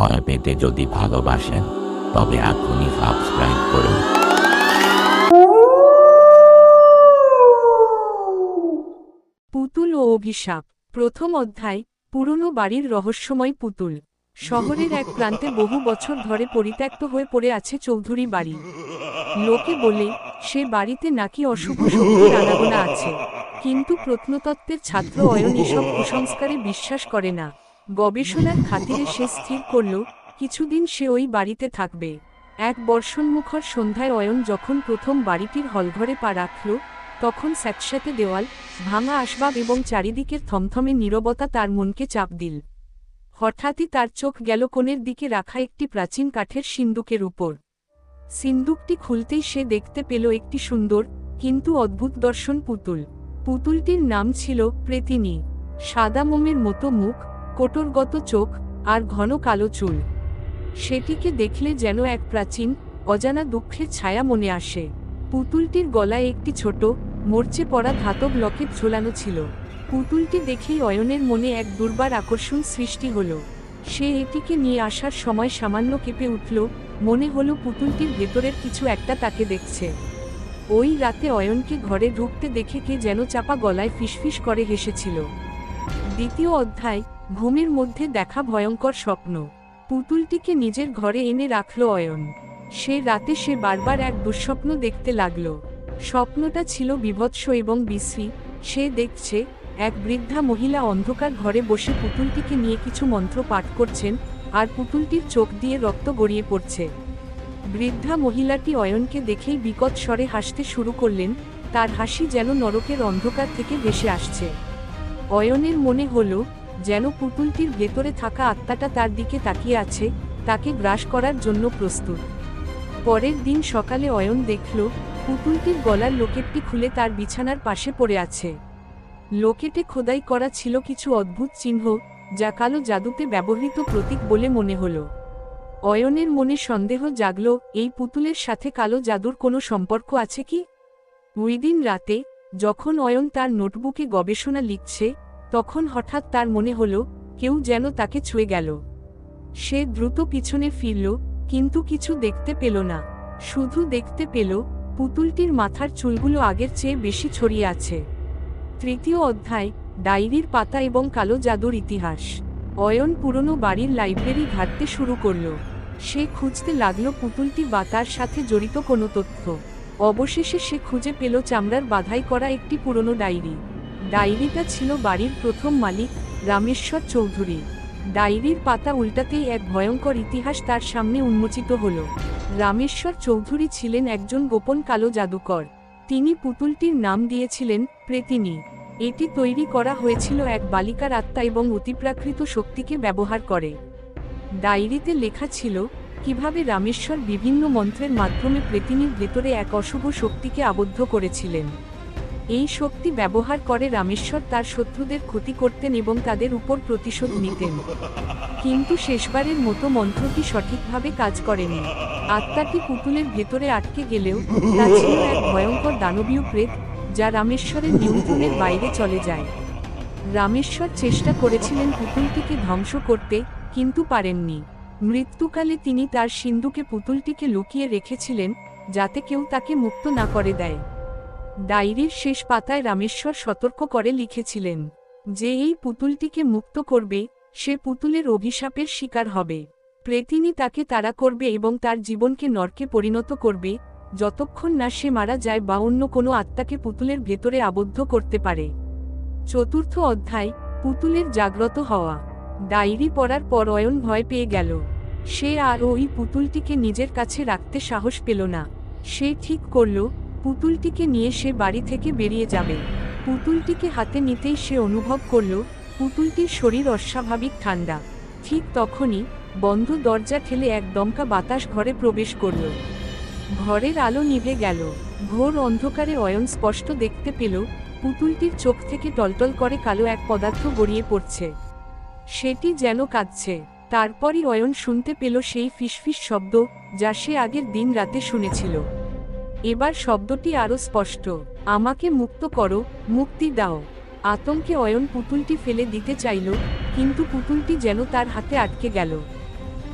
ভয় পেতে যদি ভালোবাসেন, তবে এখনই সাবস্ক্রাইব করুন। পুতুল ও অভিশাপ, প্রথম অধ্যায়, পুরনো বাড়ির রহস্যময় পুতুল। শহরের এক প্রান্তে বহু বছর ধরে পরিত্যক্ত হয়ে পড়ে আছে চৌধুরী বাড়ি। লোকে বলে, সে বাড়িতে নাকি অশুভ শক্তির আনাগোনা আছে। কিন্তু প্রত্নতত্ত্বের ছাত্র অয়ন এসব কুসংস্কারে বিশ্বাস করে না। গবেষণার খাতিরে সে স্থির করল, কিছুদিন সে ওই বাড়িতে থাকবে। এক বর্ষণমুখর সন্ধ্যায় অয়ন যখন প্রথম বাড়িটির হলঘরে পা রাখল, তখন স্যাঁতস্যাঁতে দেওয়াল, ভাঙা আসবাব এবং চারিদিকের থমথমে নীরবতা তার মনকে চাপ দিল। হঠাৎই তার চোখ গেল কোণের দিকে রাখা একটি প্রাচীন কাঠের সিন্দুকের উপর। সিন্দুকটি খুলতেই সে দেখতে পেল একটি সুন্দর, কিন্তু অদ্ভুত দর্শন পুতুল। পুতুলটির নাম ছিল প্রেতিনী। সাদা মোমের মতো মুখ কোটরগত চোখ আর ঘন কালো চুল। সেটিকে দেখলে যেন এক প্রাচীন, অজানা দুঃখের ছায়া মনে আসে। পুতুলটির গলায় একটি ছোট, মরচে পড়া ধাতব লকেট ঝোলানো ছিল। পুতুলটি দেখেই অয়নের মনে এক দুর্বার আকর্ষণ সৃষ্টি হলো। সে এটিকে নিয়ে আসার সময় সামান্য কেঁপে উঠল, মনে হলো পুতুলটির ভেতরের কিছু একটা তাকে দেখছে। ওই রাতে অয়নকে ঘরে ঢুকতে দেখে কে যেন চাপা গলায় ফিসফিস করে হেসেছিল। দ্বিতীয় অধ্যায় ঘুমের মধ্যে দেখা ভয়ঙ্কর স্বপ্ন। পুতুলটিকে নিজের ঘরে এনে রাখল অয়ন। সে রাতে সে বারবার এক দুঃস্বপ্ন দেখতে লাগল। স্বপ্নটা ছিল বিভৎস এবং বিশ্রী। সে দেখছে, এক বৃদ্ধা মহিলা অন্ধকার ঘরে বসে পুতুলটিকে নিয়ে কিছু মন্ত্র পাঠ করছেন আর পুতুলটির চোখ দিয়ে রক্ত গড়িয়ে পড়ছে। বৃদ্ধা মহিলাটি অয়নকে দেখেই বিকট স্বরে হাসতে শুরু করলেন, তার হাসি যেন নরকের অন্ধকার থেকে ভেসে আসছে। অয়নের মনে হলো যেন পুতুলটির ভেতরে থাকা আত্মাটা তার দিকে তাকিয়ে আছে, তাকে গ্রাস করার জন্য প্রস্তুত। পরের দিন সকালে অয়ন দেখল, পুতুলটির গলার লোকেটটি খুলে তার বিছানার পাশে পড়ে আছে। লোকেটে খোদাই করা ছিল কিছু অদ্ভুত চিহ্ন, যা কালো জাদুতে ব্যবহৃত প্রতীক বলে মনে হল। অয়নের মনে সন্দেহ জাগল, এই পুতুলের সাথে কালো জাদুর কোনো সম্পর্ক আছে কি? ওই দিন রাতে, যখন অয়ন তার নোটবুকে গবেষণা লিখছে তখন হঠাৎ তার মনে হল, কেউ যেন তাকে ছুঁয়ে গেল। সে দ্রুত পিছনে ফিরল, কিন্তু কিছু দেখতে পেল না। শুধু দেখতে পেল, পুতুলটির মাথার চুলগুলো আগের চেয়ে বেশি ছড়িয়ে আছে। তৃতীয় অধ্যায়, ডায়েরির পাতা এবং কালো জাদুর ইতিহাস। অয়ন পুরনো বাড়ির লাইব্রেরি ঘাটতে শুরু করল। সে খুঁজতে লাগল পুতুলটি বা তার সাথে জড়িত কোনো তথ্য। অবশেষে সে খুঁজে পেল চামড়ার বাধাই করা একটি পুরনো ডায়েরি। ডায়েরিটা ছিল বাড়ির প্রথম মালিক, রামেশ্বর চৌধুরী। ডায়েরির পাতা উল্টাতেই এক ভয়ঙ্কর ইতিহাস তার সামনে উন্মোচিত হল। রামেশ্বর চৌধুরী ছিলেন একজন গোপন কালো জাদুকর। তিনি পুতুলটির নাম দিয়েছিলেন প্রেতিনী। এটি তৈরি করা হয়েছিল এক বালিকার আত্মা এবং অতিপ্রাকৃত শক্তিকে ব্যবহার করে। ডায়েরিতে লেখা ছিল, কীভাবে রামেশ্বর বিভিন্ন মন্ত্রের মাধ্যমে প্রেতিনীর ভেতরে এক অশুভ শক্তিকে আবদ্ধ করেছিলেন। এই শক্তি ব্যবহার করে রামেশ্বর তার শত্রুদের ক্ষতি করতেন এবং তাদের উপর প্রতিশোধ নিতেন। কিন্তু শেষবারের মতো মন্ত্রটি সঠিকভাবে কাজ করেনি। আত্মাটি পুতুলের ভেতরে আটকে গেলেও তা ছিল এক ভয়ঙ্কর দানবীয় প্রেত, যা রামেশ্বরের নিয়ন্ত্রণের বাইরে চলে যায়। রামেশ্বর চেষ্টা করেছিলেন পুতুলটিকে ধ্বংস করতে, কিন্তু পারেননি। মৃত্যুকালে তিনি তার সিন্ধুকে পুতুলটিকে লুকিয়ে রেখেছিলেন, যাতে কেউ তাকে মুক্ত না করে দেয়। ডায়েরির শেষ পাতায় রামেশ্বর সতর্ক করে লিখেছিলেন যে এই পুতুলটিকে মুক্ত করবে, সে পুতুলের অভিশাপের শিকার হবে। প্রেতিনী তাকে তাড়া করবে এবং তার জীবনকে নরকে পরিণত করবে, যতক্ষণ না সে মারা যায় বা অন্য কোনো আত্মাকে পুতুলের ভেতরে আবদ্ধ করতে পারে। চতুর্থ অধ্যায়, পুতুলের জাগ্রত হওয়া। ডায়েরি পড়ার পর অয়ন ভয় পেয়ে গেল। সে আর ওই পুতুলটিকে নিজের কাছে রাখতে সাহস পেল না। সে ঠিক করল পুতুলটিকে নিয়ে সে বাড়ি থেকে বেরিয়ে যাবে। পুতুলটিকে হাতে নিতেই সে অনুভব করল, পুতুলটির শরীর অস্বাভাবিক ঠান্ডা। ঠিক তখনই বন্ধ দরজা ঠেলে এক দমকা বাতাস ঘরে প্রবেশ করল। ঘরের আলো নিভে গেল। ঘোর অন্ধকারে অয়ন স্পষ্ট দেখতে পেল, পুতুলটির চোখ থেকে টলটল করে কালো এক পদার্থ গড়িয়ে পড়ছে। সেটি যেন কাঁদছে। তারপরই অয়ন শুনতে পেল সেই ফিসফিস শব্দ, যা সে আগের দিন রাতে শুনেছিল। এবার শব্দটি আরও স্পষ্ট। আমাকে মুক্ত করো, মুক্তি দাও। আতঙ্কে অয়ন পুতুলটি ফেলে দিতে চাইল, কিন্তু পুতুলটি যেন তার হাতে আটকে গেল।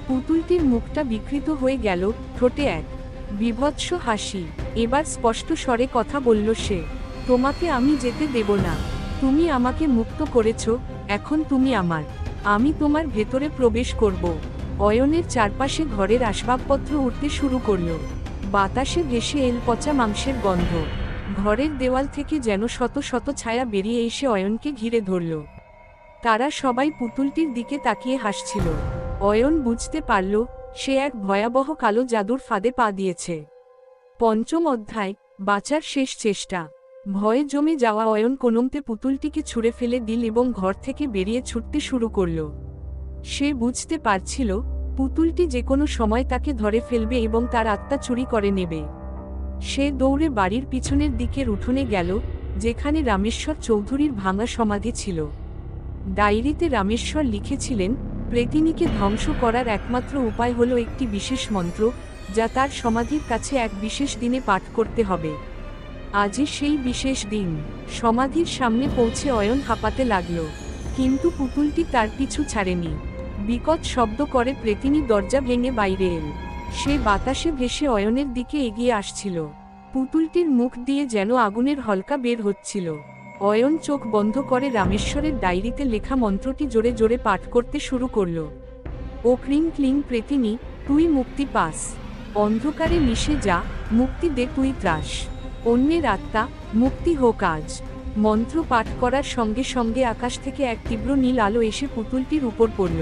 পুতুলটির মুখটা বিকৃত হয়ে গেল, ঠোঁটে এক বিভৎস হাসি। এবার স্পষ্ট স্বরে কথা বলল সে, তোমাকে আমি যেতে দেব না। তুমি আমাকে মুক্ত করেছ, এখন তুমি আমার। আমি তোমার ভেতরে প্রবেশ করব। অয়নের চারপাশে ঘরের আসবাবপত্র উঠতে শুরু করল। বাতাসে ভেসে এল পচা মাংসের গন্ধ। ঘরের দেওয়াল থেকে যেন শত শত ছায়া বেরিয়ে এসে অয়নকে ঘিরে ধরল। তারা সবাই পুতুলটির দিকে তাকিয়ে হাসছিল। অয়ন বুঝতে পারল, সে এক ভয়াবহ কালো জাদুর ফাঁদে পা দিয়েছে। পঞ্চম অধ্যায়, বাঁচার শেষ চেষ্টা। ভয়ে জমে যাওয়া অয়ন কোনমতে পুতুলটিকে ছুঁড়ে ফেলে দিল এবং ঘর থেকে বেরিয়ে ছুটতে শুরু করল। সে বুঝতে পারছিল পুতুলটি যে কোনো সময় তাকে ধরে ফেলবে এবং তার আত্মা চুরি করে নেবে। সে দৌড়ে বাড়ির পিছনের দিকের উঠোনে গেল, যেখানে রামেশ্বর চৌধুরীর ভাঙা সমাধি ছিল। ডায়েরিতে রামেশ্বর লিখেছিলেন, প্রেতিনীকে ধ্বংস করার একমাত্র উপায় হল একটি বিশেষ মন্ত্র, যা তার সমাধির কাছে এক বিশেষ দিনে পাঠ করতে হবে। আজই সেই বিশেষ দিন। সমাধির সামনে পৌঁছে অয়ন হাঁপাতে লাগল, কিন্তু পুতুলটি তার পিছু ছাড়েনি। বিকট শব্দ করে প্রেতিনী দরজা ভেঙে বাইরে এল। সে বাতাসে ভেসে অয়নের দিকে এগিয়ে আসছিল। পুতুলটির মুখ দিয়ে যেন আগুনের হলকা বের হচ্ছিল। অয়ন চোখ বন্ধ করে রামেশ্বরের ডায়েরিতে লেখা মন্ত্রটি জোরে জোরে পাঠ করতে শুরু করল। ও ক্রিং ক্লিং প্রেতিনী, তুই মুক্তি পাস। অন্ধকারে মিশে যা, মুক্তি দে তুই ত্রাস। অন্যের আত্মা, মুক্তি হোক আজ। মন্ত্র পাঠ করার সঙ্গে সঙ্গে আকাশ থেকে এক তীব্র নীল আলো এসে পুতুলটির উপর পড়ল।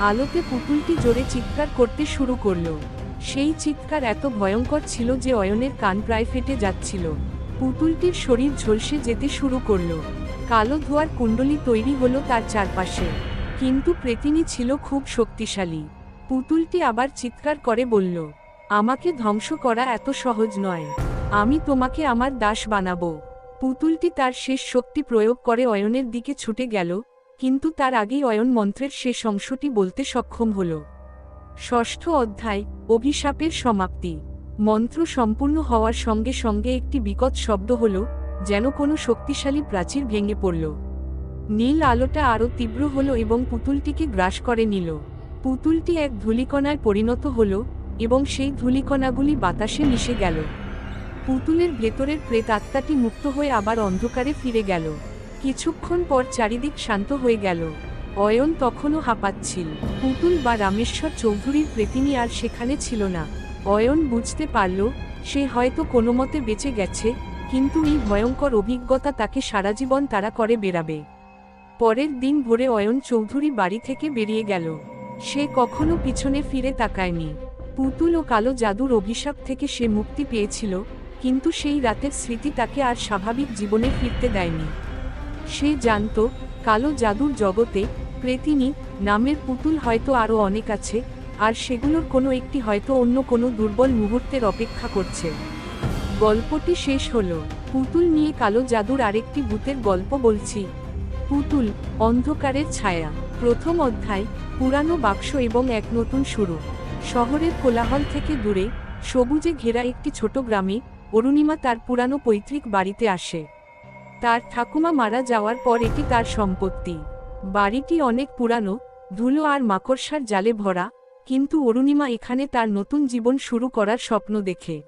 আলোতে পুতুলটি জোরে চিৎকার করতে শুরু করল। সেই চিৎকার এত ভয়ঙ্কর ছিল যে অয়নের কান প্রায় ফেটে যাচ্ছিল। পুতুলটির শরীর ঝলসে যেতে শুরু করল। কালো ধোয়ার কুণ্ডলি তৈরি হলো তার চারপাশে। কিন্তু প্রেতিনী ছিল খুব শক্তিশালী। পুতুলটি আবার চিৎকার করে বলল, আমাকে ধ্বংস করা এত সহজ নয়। আমি তোমাকে আমার দাস বানাবো। পুতুলটি তার শেষ শক্তি প্রয়োগ করে অয়নের দিকে ছুটে গেল কিন্তু তার আগেই অয়ন মন্ত্রের শেষ অংশটি বলতে সক্ষম হল। ষষ্ঠ অধ্যায়, অভিশাপের সমাপ্তি। মন্ত্র সম্পূর্ণ হওয়ার সঙ্গে সঙ্গে একটি বিকট শব্দ হল, যেন কোনো শক্তিশালী প্রাচীর ভেঙে পড়ল। নীল আলোটা আরও তীব্র হল এবং পুতুলটিকে গ্রাস করে নিল। পুতুলটি এক ধূলিকণায় পরিণত হল এবং সেই ধূলিকণাগুলি বাতাসে মিশে গেল। পুতুলের ভেতরের প্রেতাত্মাটি মুক্ত হয়ে আবার অন্ধকারে ফিরে গেল। কিছুক্ষণ পর চারিদিক শান্ত হয়ে গেল। অয়ন তখনও হাঁপাচ্ছিল। পুতুল বা রামেশ্বর চৌধুরীর প্রেতিনী আর সেখানে ছিল না। অয়ন বুঝতে পারল, সে হয়তো কোনো মতে বেঁচে গেছে, কিন্তু এই ভয়ঙ্কর অভিজ্ঞতা তাকে সারা জীবন তারা করে বেরাবে পরের দিন ভোরে অয়ন চৌধুরী বাড়ি থেকে বেরিয়ে গেল। সে কখনো পিছনে ফিরে তাকায়নি। পুতুল ও কালো জাদুর অভিশাপ থেকে সে মুক্তি পেয়েছিল, কিন্তু সেই রাতের স্মৃতি তাকে আর স্বাভাবিক জীবনে ফিরতে দেয়নি। সে জানত, কালো জাদুর জগতে প্রেতিনী নামের পুতুল হয়তো আরও অনেক আছে, আর সেগুলোর কোনো একটি হয়তো অন্য কোনো দুর্বল মুহূর্তের অপেক্ষা করছে। গল্পটি শেষ হলো। পুতুল নিয়ে কালো জাদুর আরেকটি ভূতের গল্প বলছি। পুতুল, অন্ধকারের ছায়া। প্রথম অধ্যায়, পুরানো বাক্স এবং এক নতুন শুরু। শহরের কোলাহল থেকে দূরে, সবুজে ঘেরা একটি ছোট গ্রামে অরুণিমা তার পুরানো পৈতৃক বাড়িতে আসে। তার ঠাকুমা মারা যাওয়ার পর এটি তার সম্পত্তি। বাড়িটি অনেক পুরানো, ধুলো আর মাকড়সার জালে ভরা, কিন্তু অরুণিমা এখানে তার নতুন জীবন শুরু করার স্বপ্ন দেখে।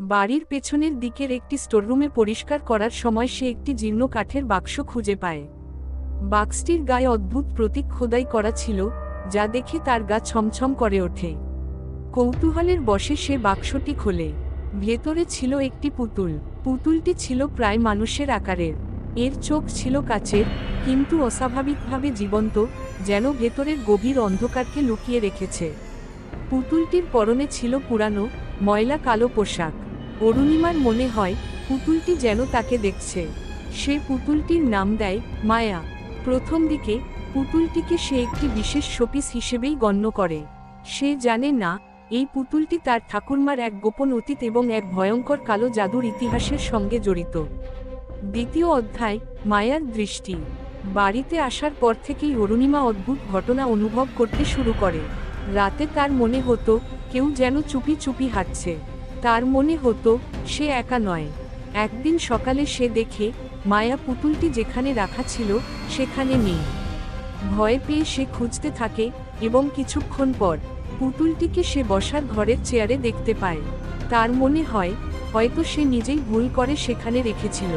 বাড়ির পেছনের দিকের একটি স্টোররুমে পরিষ্কার করার সময় সে একটি জীর্ণ কাঠের বাক্স খুঁজে পায়। বাক্সটির গায়ে অদ্ভুত প্রতীক খোদাই করা ছিল, যা দেখে তার গা ছমছম করে ওঠে। কৌতূহলের বসে সে বাক্সটি খোলে। ভেতরে ছিল একটি পুতুল। পুতুলটি ছিল প্রায় মানুষের আকারের। এর চোখ ছিল কাচের, কিন্তু অস্বাভাবিকভাবে জীবন্ত, যেন ভেতরের গভীর অন্ধকারকে লুকিয়ে রেখেছে। পুতুলটির পরনে ছিল পুরানো, ময়লা কালো পোশাক। অরুণিমার মনে হয়, পুতুলটি যেন তাকে দেখছে। সে পুতুলটির নাম দেয়, মায়া। প্রথম দিকে, পুতুলটিকে সে একটি বিশেষ শোপিস হিসেবেই গণ্য করে। সে জানে না এই পুতুলটি তার ঠাকুরমার এক গোপন অতীত এবং এক ভয়ঙ্কর কালো জাদুর ইতিহাসের সঙ্গে জড়িত। দ্বিতীয় অধ্যায়, মায়ার দৃষ্টি। বাড়িতে আসার পর থেকেই অরুণিমা অদ্ভুত ঘটনা অনুভব করতে শুরু করে। রাতে তার মনে হতো, কেউ যেন চুপি চুপি হাঁটছে। তার মনে হতো, সে একা নয়। একদিন সকালে সে দেখে, মায়া পুতুলটি যেখানে রাখা ছিল, সেখানে নেই। ভয় পেয়ে সে খুঁজতে থাকে, এবং কিছুক্ষণ পর পুতুলটিকে সে বসার ঘরের চেয়ারে দেখতে পায়। তার মনে হয়, হয়তো সে নিজেই ভুল করে সেখানে রেখেছিল।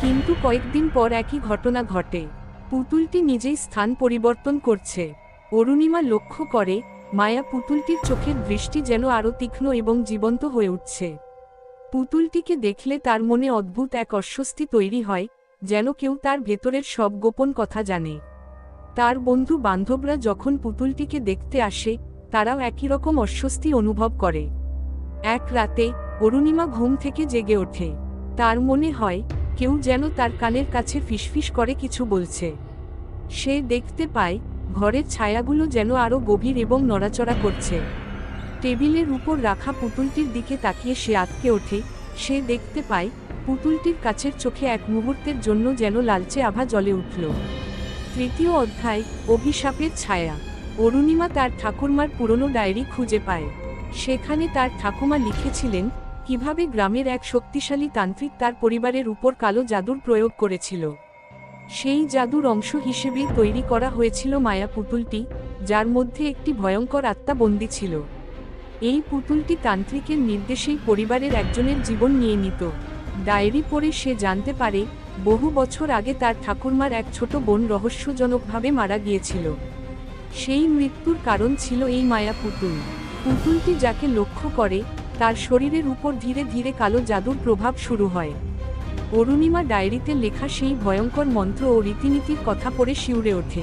কিন্তু কয়েকদিন পর একই ঘটনা ঘটে। পুতুলটি নিজেই স্থান পরিবর্তন করছে। অরুণিমা লক্ষ্য করে, মায়া পুতুলটির চোখের দৃষ্টি যেন আরও তীক্ষ্ণ এবং জীবন্ত হয়ে উঠছে। পুতুলটিকে দেখলে তার মনে অদ্ভুত এক অস্বস্তি তৈরি হয়, যেন কেউ তার ভেতরের সব গোপন কথা জানে। তার বন্ধু বান্ধবরা যখন পুতুলটিকে দেখতে আসে তারাও একই রকম অস্বস্তি অনুভব করে। এক রাতে, অরুণিমা ঘুম থেকে জেগে ওঠে। তার মনে হয়, কেউ যেন তার কানের কাছে ফিসফিস করে কিছু বলছে। সে দেখতে পায়, ঘরের ছায়াগুলো যেন আরও গভীর এবং নড়াচড়া করছে। টেবিলের উপর রাখা পুতুলটির দিকে তাকিয়ে সে আটকে ওঠে। সে দেখতে পায়, পুতুলটির কাছের চোখে এক মুহূর্তের জন্য যেন লালচে আভা জ্বলে উঠল। তৃতীয় অধ্যায়, অভিশাপের ছায়া। অরুণিমা তার ঠাকুরমার পুরনো ডায়েরি খুঁজে পায়। সেখানে তার ঠাকুমা লিখেছিলেন, কীভাবে গ্রামের এক শক্তিশালী তান্ত্রিক তার পরিবারের উপর কালো জাদুর প্রয়োগ করেছিল। সেই জাদুর অংশ হিসেবেই তৈরি করা হয়েছিল মায়া পুতুলটি, যার মধ্যে একটি ভয়ঙ্কর আত্মা বন্দী ছিল। এই পুতুলটি তান্ত্রিকের নির্দেশেই পরিবারের একজনের জীবন নিয়ে নিত। ডায়েরি পড়ে সে জানতে পারে, বহু বছর আগে তার ঠাকুরমার এক ছোট বোন রহস্যজনকভাবে মারা গিয়েছিল। সেই মৃত্যুর কারণ ছিল এই মায়া পুতুল। পুতুলটি যাকে লক্ষ্য করে, তার শরীরের উপর ধীরে ধীরে কালো জাদুর প্রভাব শুরু হয়। অরুণিমা ডায়েরিতে লেখা সেই ভয়ঙ্কর মন্ত্র ও রীতিনীতির কথা পড়ে শিউরে ওঠে।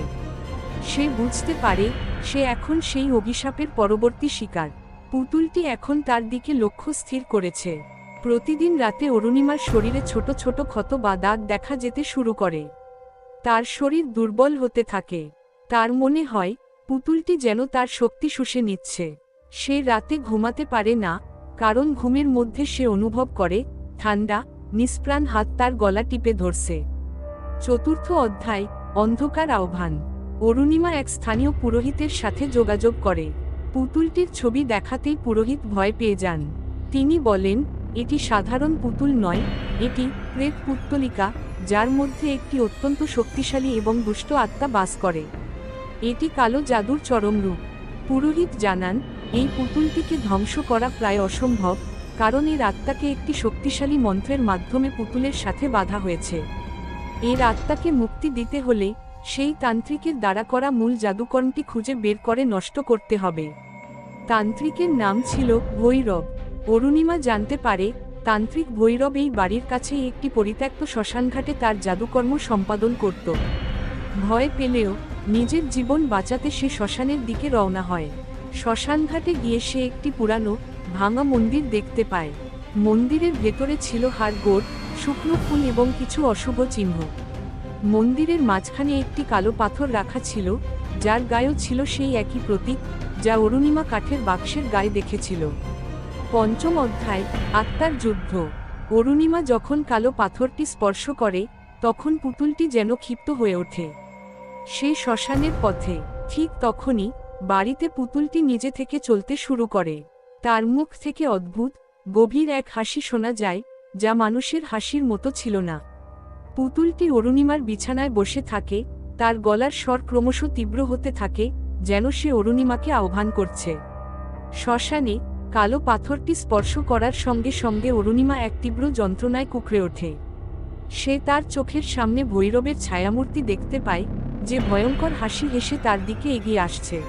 সে বুঝতে পারে, সে এখন সেই অভিশাপের পরবর্তী শিকার। পুতুলটি এখন তার দিকে লক্ষ্য স্থির করেছে। প্রতিদিন রাতে অরুণিমার শরীরে ছোট ছোট ক্ষত বা দাগ দেখা যেতে শুরু করে। তার শরীর দুর্বল হতে থাকে। তার মনে হয়, পুতুলটি যেন তার শক্তি শুষে নিচ্ছে। সে রাতে ঘুমাতে পারে না, কারণ ঘুমের মধ্যে সে অনুভব করে, ঠান্ডা, নিষ্প্রাণ হাত তার গলা টিপে ধরছে। চতুর্থ অধ্যায়, অন্ধকার আহ্বান। অরুণিমা এক স্থানীয় পুরোহিতের সাথে যোগাযোগ করে। পুতুলটির ছবি দেখাতেই পুরোহিত ভয় পেয়ে যান। তিনি বলেন, এটি সাধারণ পুতুল নয়, এটি প্রেত পুত্তলিকা, যার মধ্যে একটি অত্যন্ত শক্তিশালী এবং দুষ্ট আত্মা বাস করে। এটি কালো জাদুর চরম রূপ। পুরোহিত জানান, এই পুতুলটিকে ধ্বংস করা প্রায় অসম্ভব, কারণ এর আত্মাকে একটি শক্তিশালী মন্ত্রের মাধ্যমে পুতুলের সাথে বাধা হয়েছে। এর আত্মাকে মুক্তি দিতে হলে সেই তান্ত্রিকের দ্বারা করা মূল জাদুকর্মটি খুঁজে বের করে নষ্ট করতে হবে। তান্ত্রিকের নাম ছিল ভৈরব। অরুণিমা জানতে পারে, তান্ত্রিক ভৈরব এই বাড়ির কাছেই একটি পরিত্যক্ত শ্মশানঘাটে তার জাদুকর্ম সম্পাদন করত। ভয় পেলেও নিজের জীবন বাঁচাতে সে শ্মশানের দিকে রওনা হয়। শ্মশানঘাটে গিয়ে সে একটি পুরানো, ভাঙা মন্দির দেখতে পায়। মন্দিরের ভেতরে ছিল হাড়গোড় শুকনো ফুল এবং কিছু অশুভ চিহ্ন। মন্দিরের মাঝখানে একটি কালো পাথর রাখা ছিল, যার গায়েও ছিল সেই একই প্রতীক, যা অরুণিমা কাঠের বাক্সের গায়ে দেখেছিল। পঞ্চম অধ্যায়, আত্মার যুদ্ধ। অরুণিমা যখন কালো পাথরটি স্পর্শ করে, তখন পুতুলটি যেন ক্ষিপ্ত হয়ে ওঠে। সে শ্মশানের পথে, ঠিক তখনই বাড়িতে পুতুলটি নিজে থেকে চলতে শুরু করে। তার মুখ থেকে অদ্ভুত, গভীর এক হাসি শোনা যায়, যা মানুষের হাসির মতো ছিল না। পুতুলটি অরুণিমার বিছানায় বসে থাকে, তার গলার স্বর ক্রমশ তীব্র হতে থাকে, যেন সে অরুণিমাকে আহ্বান করছে। শ্মশানে কালো পাথরটি স্পর্শ করার সঙ্গে সঙ্গে অরুণিমা এক তীব্র যন্ত্রণায় কুকড়ে ওঠে। সে তার চোখের সামনে ভৈরবের ছায়ামূর্তি দেখতে পায় যে ভয়ঙ্কর হাসি হেসে তার দিকে এগিয়ে আসছে।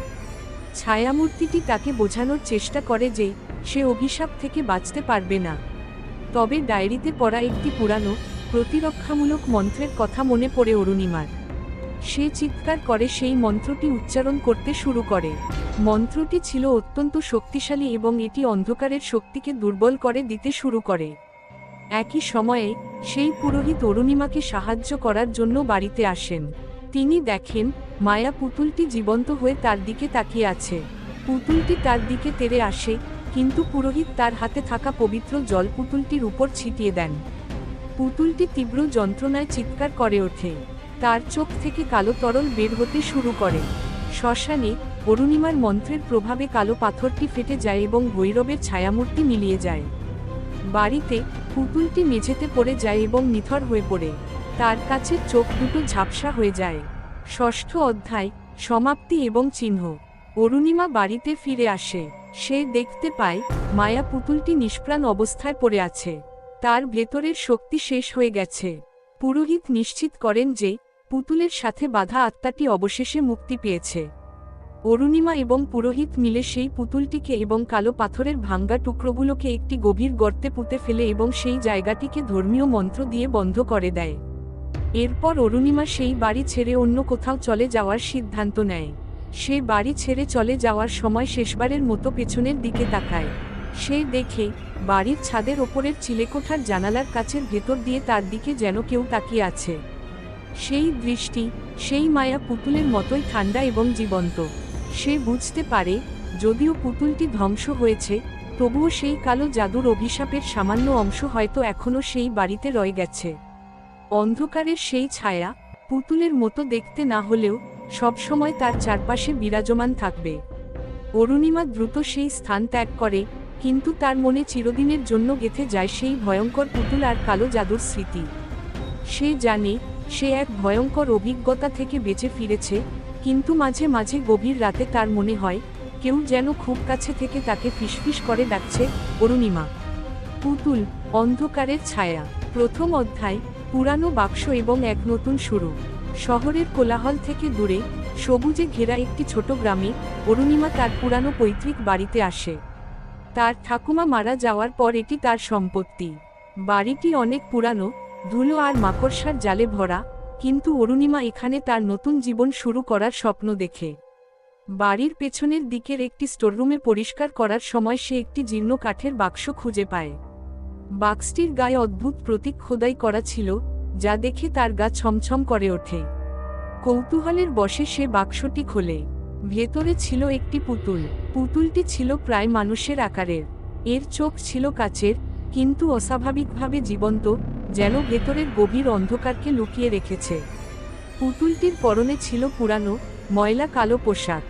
ছায়ামূর্তিটি তাকে বোঝানোর চেষ্টা করে যে সে অভিশাপ থেকে বাঁচতে পারবে না। তবে ডায়েরিতে পড়া একটি পুরানো, প্রতিরক্ষামূলক মন্ত্রের কথা মনে পড়ে অরুণিমার। সে চিৎকার করে সেই মন্ত্রটি উচ্চারণ করতে শুরু করে। মন্ত্রটি ছিল অত্যন্ত শক্তিশালী এবং এটি অন্ধকারের শক্তিকে দুর্বল করে দিতে শুরু করে। একই সময়ে, সেই পুরোহিত অরুণিমাকে সাহায্য করার জন্য বাড়িতে আসেন। তিনি দেখেন, মায়া পুতুলটি জীবন্ত হয়ে তার দিকে তাকিয়ে আছে। পুতুলটি তার দিকে তেড়ে আসে, কিন্তু পুরোহিত তার হাতে থাকা পবিত্র জল পুতুলটির উপর ছিটিয়ে দেন। পুতুলটি তীব্র যন্ত্রণায় চিৎকার করে ওঠে। তার চোখ থেকে কালো তরল বের হতে শুরু করে। শ্মশানে, অরুণিমার মন্ত্রের প্রভাবে কালো পাথরটি ফেটে যায় এবং ভৈরবের ছায়ামূর্তি মিলিয়ে যায়। বাড়িতে, পুতুলটি মেঝেতে পড়ে যায় এবং নিথর হয়ে পড়ে। তার কাছে চোখ দুটো ঝাপসা হয়ে যায়। ষষ্ঠ অধ্যায়, সমাপ্তি এবং চিহ্ন। অরুণিমা বাড়িতে ফিরে আসে। সে দেখতে পায়, মায়া পুতুলটি নিষ্প্রাণ অবস্থায় পড়ে আছে। তার ভেতরের শক্তি শেষ হয়ে গেছে। পুরোহিত নিশ্চিত করেন যে, পুতুলের সাথে বাধা আত্মাটি অবশেষে মুক্তি পেয়েছে। অরুণিমা এবং পুরোহিত মিলে সেই পুতুলটিকে এবং কালো পাথরের ভাঙ্গা টুকরোগুলোকে একটি গভীর গর্তে পুঁতে ফেলে এবং সেই জায়গাটিকে ধর্মীয় মন্ত্র দিয়ে বন্ধ করে দেয়। এরপর অরুণিমা সেই বাড়ি ছেড়ে অন্য কোথাও চলে যাওয়ার সিদ্ধান্ত নেয়। সে বাড়ি ছেড়ে চলে যাওয়ার সময় শেষবারের মতো পেছনের দিকে তাকায়। সে দেখে, বাড়ির ছাদের ওপরের চিলেকোঠার জানালার কাছের ভেতর দিয়ে তার দিকে যেন কেউ তাকিয়ে আছে। সেই দৃষ্টি, সেই মায়া পুতুলের মতোই ঠান্ডা এবং জীবন্ত। সে বুঝতে পারে, যদিও পুতুলটি ধ্বংস হয়েছে, তবুও সেই কালো জাদুর অভিশাপের সামান্য অংশ হয়তো এখনও সেই বাড়িতে রয়ে গেছে। অন্ধকারের সেই ছায়া পুতুলের মতো দেখতে না হলেও সবসময় তার চারপাশে বিরাজমান থাকবে। অরুণিমা দ্রুত সেই স্থান ত্যাগ করে, কিন্তু তার মনে চিরদিনের জন্য গেথে যায় সেই ভয়ঙ্কর পুতুল আর কালো জাদুর স্মৃতি। সে জানে, সে এক ভয়ঙ্কর অভিজ্ঞতা থেকে বেঁচে ফিরেছে, কিন্তু মাঝে মাঝে গভীর রাতে তার মনে হয়, কেউ যেন খুব কাছে থেকে তাকে ফিসফিস করে ডাকছে, অরুণিমা। পুতুল, অন্ধকারের ছায়া, প্রথম অধ্যায় পুরানো বাক্স এবং এক নতুন শুরু। শহরের কোলাহল থেকে দূরে, সবুজে ঘেরা একটি ছোট গ্রামে, অরুণিমা তার পুরানো পৈতৃক বাড়িতে আসে। তার ঠাকুমা মারা যাওয়ার পর এটি তার সম্পত্তি। বাড়িটি অনেক পুরানো, ধুলো আর মাকড়সার জালে ভরা, কিন্তু অরুণিমা এখানে তার নতুন জীবন শুরু করার স্বপ্ন দেখে। বাড়ির পেছনের দিকের একটি স্টোররুমে পরিষ্কার করার সময় সে একটি জীর্ণ কাঠের বাক্স খুঁজে পায়। বাক্সটির গায়ে অদ্ভুত প্রতীক খোদাই করা ছিল, যা দেখে তার গা ছমছম করে ওঠে। কৌতূহলের বসে সে বাক্সটি খোলে। ভেতরে ছিল একটি পুতুল। পুতুলটি ছিল প্রায় মানুষের আকারের। এর চোখ ছিল কাচের, কিন্তু অস্বাভাবিকভাবে জীবন্ত, যেন ভেতরের গভীর অন্ধকারকে লুকিয়ে রেখেছে। পুতুলটির পরনে ছিল পুরানো, ময়লা কালো পোশাক।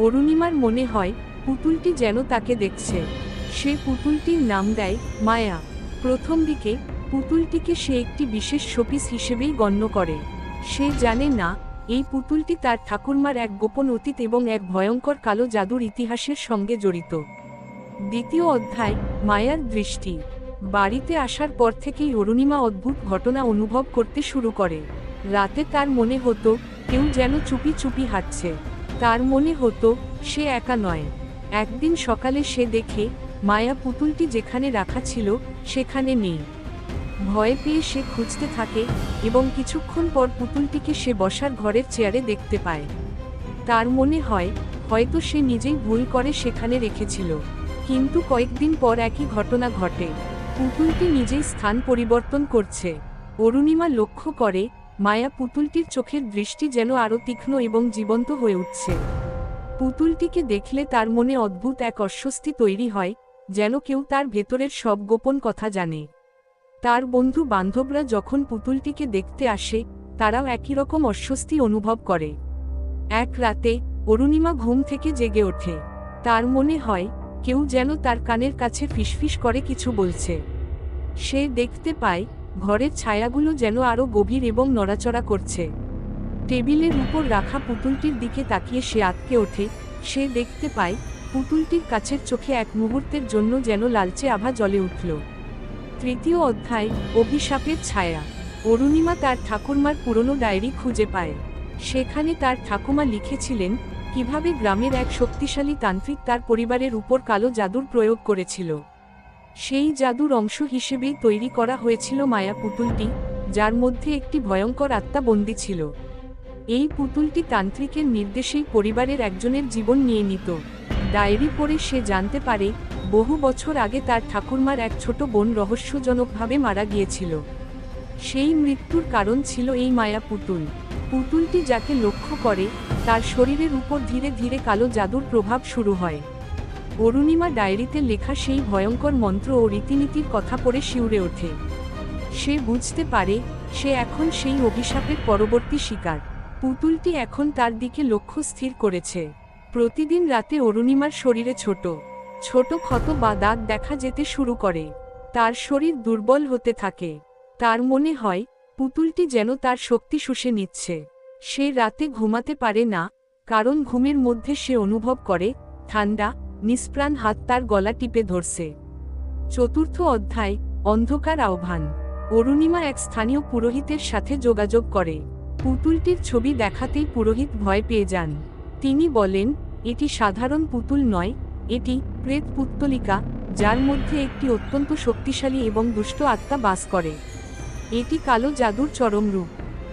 অরুণিমার মনে হয়, পুতুলটি যেন তাকে দেখছে। সে পুতুলটির নাম দেয়, মায়া। প্রথম দিকে পুতুলটিকে সে একটি বিশেষ শোপিস হিসেবেই গণ্য করে। সে জানে না, এই পুতুলটি তার ঠাকুরমার এক গোপন অতীত এবং এক ভয়ঙ্কর কালো জাদুর ইতিহাসের সঙ্গে জড়িত। দ্বিতীয় অধ্যায়, মায়ার দৃষ্টি। বাড়িতে আসার পর থেকেই অরুণিমা অদ্ভুত ঘটনা অনুভব করতে শুরু করে। রাতে তার মনে হতো, কেউ যেন চুপি চুপি হাঁটছে। তার মনে হতো, সে একা নয়। একদিন সকালে সে দেখে মায়া পুতুলটি যেখানে রাখা ছিল, সেখানে নেই। ভয় পেয়ে সে খুঁজতে থাকে এবং কিছুক্ষণ পর পুতুলটিকে সে বসার ঘরের চেয়ারে দেখতে পায়। তার মনে হয়, হয়তো সে নিজেই ভুল করে সেখানে রেখেছিল। কিন্তু কয়েকদিন পর একই ঘটনা ঘটে। পুতুলটি নিজেই স্থান পরিবর্তন করছে। অরুণিমা লক্ষ্য করে, মায়া পুতুলটির চোখের দৃষ্টি যেন আরও তীক্ষ্ণ এবং জীবন্ত হয়ে উঠছে। পুতুলটিকে দেখলে তার মনে অদ্ভুত এক অস্বস্তি তৈরি হয় যেন কেউ তার ভেতরের সব গোপন কথা জানে। তার বন্ধু বান্ধবরা যখন পুতুলটিকে দেখতে আসে, তারাও একই রকম অস্বস্তি অনুভব করে। এক রাতে, অরুণিমা ঘুম থেকে জেগে ওঠে। তার মনে হয়, কেউ যেন তার কানের কাছে ফিসফিস করে কিছু বলছে। সে দেখতে পায়, ঘরের ছায়াগুলো যেন আরও গভীর এবং নড়াচড়া করছে। টেবিলের উপর রাখা পুতুলটির দিকে তাকিয়ে সে আটকে ওঠে। সে দেখতে পায় পুতুলটির কাছের চোখে এক মুহূর্তের জন্য যেন লালচে আভা জ্বলে উঠল। তৃতীয় অধ্যায়, অভিশাপের ছায়া। অরুণিমা তার ঠাকুরমার পুরনো ডায়েরি খুঁজে পায়। সেখানে তার ঠাকুমা লিখেছিলেন, কীভাবে গ্রামের এক শক্তিশালী তান্ত্রিক তার পরিবারের উপর কালো জাদুর প্রয়োগ করেছিল। সেই জাদুর অংশ হিসেবেই তৈরি করা হয়েছিল মায়া পুতুলটি, যার মধ্যে একটি ভয়ঙ্কর আত্মা বন্দী ছিল। এই পুতুলটি তান্ত্রিকের নির্দেশেই পরিবারের একজনের জীবন নিয়ে নিত। ডায়েরি পড়ে সে জানতে পারে, বহু বছর আগে তার ঠাকুরমার এক ছোট বোন রহস্যজনকভাবে মারা গিয়েছিল। সেই মৃত্যুর কারণ ছিল এই মায়া পুতুল। পুতুলটি যাকে লক্ষ্য করে, তার শরীরের উপর ধীরে ধীরে কালো জাদুর প্রভাব শুরু হয়। অরুণিমা ডায়েরিতে লেখা সেই ভয়ঙ্কর মন্ত্র ও রীতিনীতির কথা পড়ে শিউরে ওঠে। সে বুঝতে পারে, সে এখন সেই অভিশাপের পরবর্তী শিকার। পুতুলটি এখন তার দিকে লক্ষ্য স্থির করেছে। প্রতিদিন রাতে অরুণিমার শরীরে ছোট ছোট ক্ষত বা দাঁত দেখা যেতে শুরু করে। তার শরীর দুর্বল হতে থাকে। তার মনে হয়, পুতুলটি যেন তার শক্তি শুষে নিচ্ছে। সে রাতে ঘুমাতে পারে না, কারণ ঘুমের মধ্যে সে অনুভব করে, ঠান্ডা, নিষ্প্রাণ হাত তার গলা টিপে ধরছে। চতুর্থ অধ্যায়, অন্ধকার আহ্বান। অরুণিমা এক স্থানীয় পুরোহিতের সাথে যোগাযোগ করে। পুতুলটির ছবি দেখাতেই পুরোহিত ভয় পেয়ে যান। তিনি বলেন, এটি সাধারণ পুতুল নয়, এটি প্রেত পুত্তলিকা, যার মধ্যে একটি অত্যন্ত শক্তিশালী এবং দুষ্ট আত্মা বাস করে। এটি কালো জাদুর চরম রূপ।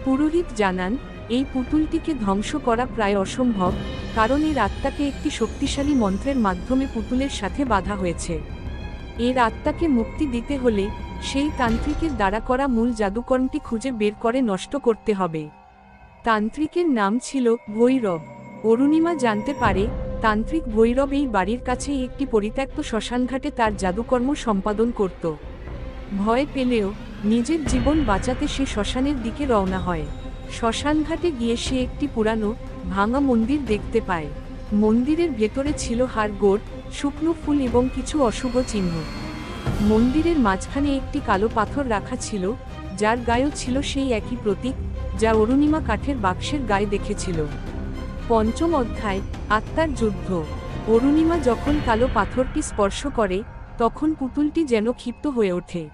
পুরোহিত জানান, এই পুতুলটিকে ধ্বংস করা প্রায় অসম্ভব, কারণ এর আত্মাকে একটি শক্তিশালী মন্ত্রের মাধ্যমে পুতুলের সাথে বাধা হয়েছে। এর আত্মাকে মুক্তি দিতে হলে, সেই তান্ত্রিকের দ্বারা করা মূল জাদুকর্মটি খুঁজে বের করে নষ্ট করতে হবে। তান্ত্রিকের নাম ছিল ভৈরব। অরুণিমা জানতে পারে, তান্ত্রিক ভৈরব এই বাড়ির কাছেই একটি পরিত্যক্ত শ্মশানঘাটে তার জাদুকর্ম সম্পাদন করত। ভয় পেলেও নিজের জীবন বাঁচাতে সে শ্মশানের দিকে রওনা হয়। শ্মশানঘাটে গিয়ে সে একটি পুরানো, ভাঙা মন্দির দেখতে পায়। মন্দিরের ভেতরে ছিল হাড়গোড় শুকনো ফুল এবং কিছু অশুভ চিহ্ন। মন্দিরের মাঝখানে একটি কালো পাথর রাখা ছিল, যার গায়েও ছিল সেই একই প্রতীক, যা অরুণিমা কাঠের বাক্সের গায়ে দেখেছিল। পঞ্চম অধ্যায়, আত্মার যুদ্ধ। অরুণিমা যখন কালো পাথরটি স্পর্শ করে, তখন পুতুলটি যেন ক্ষিপ্ত হয়ে ওঠে।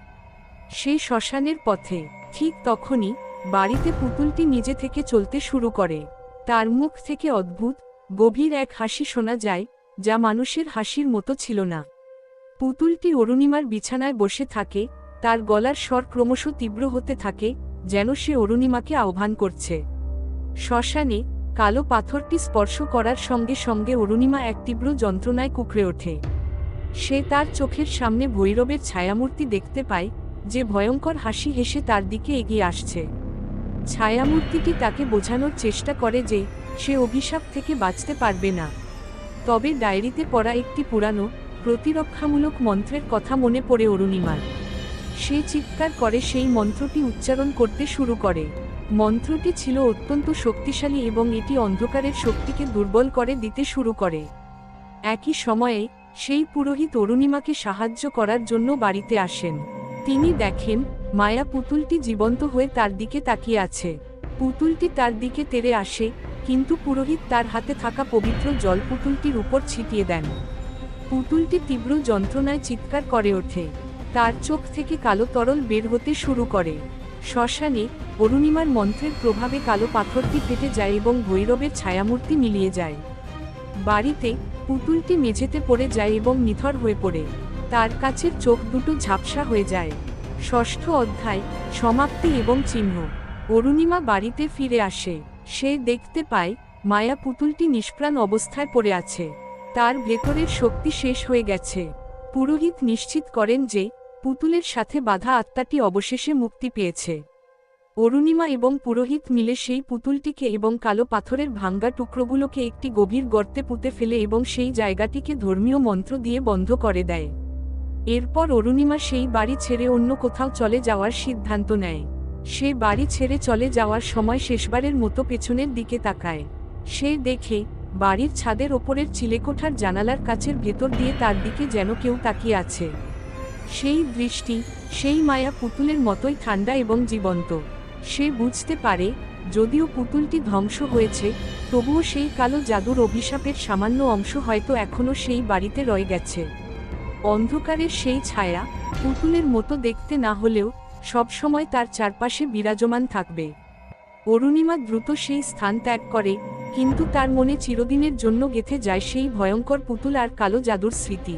সেই শ্মশানের পথে, ঠিক তখনই, বাড়িতে পুতুলটি নিজে থেকে চলতে শুরু করে। তার মুখ থেকে অদ্ভুত, গভীর এক হাসি শোনা যায়, যা মানুষের হাসির মতো ছিল না। পুতুলটি অরুণিমার বিছানায় বসে থাকে, তার গলার স্বর ক্রমশ তীব্র হতে থাকে, যেন সে অরুণিমাকে আহ্বান করছে। শ্মশানে কালো পাথরটি স্পর্শ করার সঙ্গে সঙ্গে অরুণিমা এক তীব্র যন্ত্রণায় কুকড়ে ওঠে। সে তার চোখের সামনে ভৈরবের ছায়ামূর্তি দেখতে পায়, যে ভয়ঙ্কর হাসি হেসে তার দিকে এগিয়ে আসছে। ছায়ামূর্তিটি তাকে বোঝানোর চেষ্টা করে যে, সে অভিশাপ থেকে বাঁচতে পারবে না। তবে ডায়েরিতে পড়া একটি পুরানো, প্রতিরক্ষামূলক মন্ত্রের কথা মনে পড়ে অরুণিমার। সে চিৎকার করে সেই মন্ত্রটি উচ্চারণ করতে শুরু করে। মন্ত্রটি ছিল অত্যন্ত শক্তিশালী এবং এটি অন্ধকারের শক্তিকে দুর্বল করে দিতে শুরু করে। একই সময়ে, সেই পুরোহিত অরুণিমাকে সাহায্য করার জন্য বাড়িতে আসেন। তিনি দেখেন, মায়া পুতুলটি জীবন্ত হয়ে তার দিকে তাকিয়ে আছে। পুতুলটি তার দিকে তেড়ে আসে, কিন্তু পুরোহিত তার হাতে থাকা পবিত্র জল পুতুলটির উপর ছিটিয়ে দেন। পুতুলটি তীব্র যন্ত্রণায় চিৎকার করে ওঠে। তার চোখ থেকে কালো তরল বের হতে শুরু করে। শ্মশানে অরুণিমার মন্ত্রের প্রভাবে কালো পাথরটি ফেটে যায় এবং ভৈরবের ছায়ামূর্তি মিলিয়ে যায়। বাড়িতে পুতুলটি মেঝেতে পড়ে যায় এবং নিথর হয়ে পড়ে। তার কাছের চোখ দুটো ঝাপসা হয়ে যায়। ষষ্ঠ অধ্যায়, সমাপ্তি এবং চিহ্ন। অরুণিমা বাড়িতে ফিরে আসে। সে দেখতে পায়, মায়া পুতুলটি নিষ্প্রাণ অবস্থায় পড়ে আছে। তার ভেতরের শক্তি শেষ হয়ে গেছে। পুরোহিত নিশ্চিত করেন যে পুতুলের সাথে বাধা আত্মাটি অবশেষে মুক্তি পেয়েছে। অরুণিমা এবং পুরোহিত মিলে সেই পুতুলটিকে এবং কালো পাথরের ভাঙ্গা টুকরোগুলোকে একটি গভীর গর্তে পুঁতে ফেলে এবং সেই জায়গাটিকে ধর্মীয় মন্ত্র দিয়ে বন্ধ করে দেয়। এরপর অরুণিমা সেই বাড়ি ছেড়ে অন্য কোথাও চলে যাওয়ার সিদ্ধান্ত নেয়। সে বাড়ি ছেড়ে চলে যাওয়ার সময় শেষবারের মতো পেছনের দিকে তাকায়। সে দেখে, বাড়ির ছাদের ওপরের চিলেকোঠার জানালার কাছের ভেতর দিয়ে তার দিকে যেন কেউ তাকিয়ে আছে। সেই দৃষ্টি, সেই মায়া পুতুলের মতোই ঠান্ডা এবং জীবন্ত। সে বুঝতে পারে, যদিও পুতুলটি ধ্বংস হয়েছে, তবুও সেই কালো জাদুর অভিশাপের সামান্য অংশ হয়তো এখনও সেই বাড়িতে রয়ে গেছে। অন্ধকারের সেই ছায়া, পুতুলের মতো দেখতে না হলেও, সবসময় তার চারপাশে বিরাজমান থাকবে। অরুণিমা দ্রুত সেই স্থান ত্যাগ করে, কিন্তু তার মনে চিরদিনের জন্য গেথে যায় সেই ভয়ঙ্কর পুতুল আর কালো জাদুর স্মৃতি।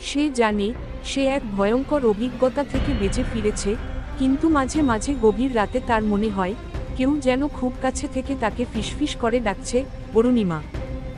সে জানে, সে এক ভয়ঙ্কর অভিজ্ঞতা থেকে বেঁচে ফিরেছে, কিন্তু মাঝে মাঝে গভীর রাতে তার মনে হয়, কেউ যেন খুব কাছে থেকে তাকে ফিসফিস করে ডাকছে, অরুণিমা।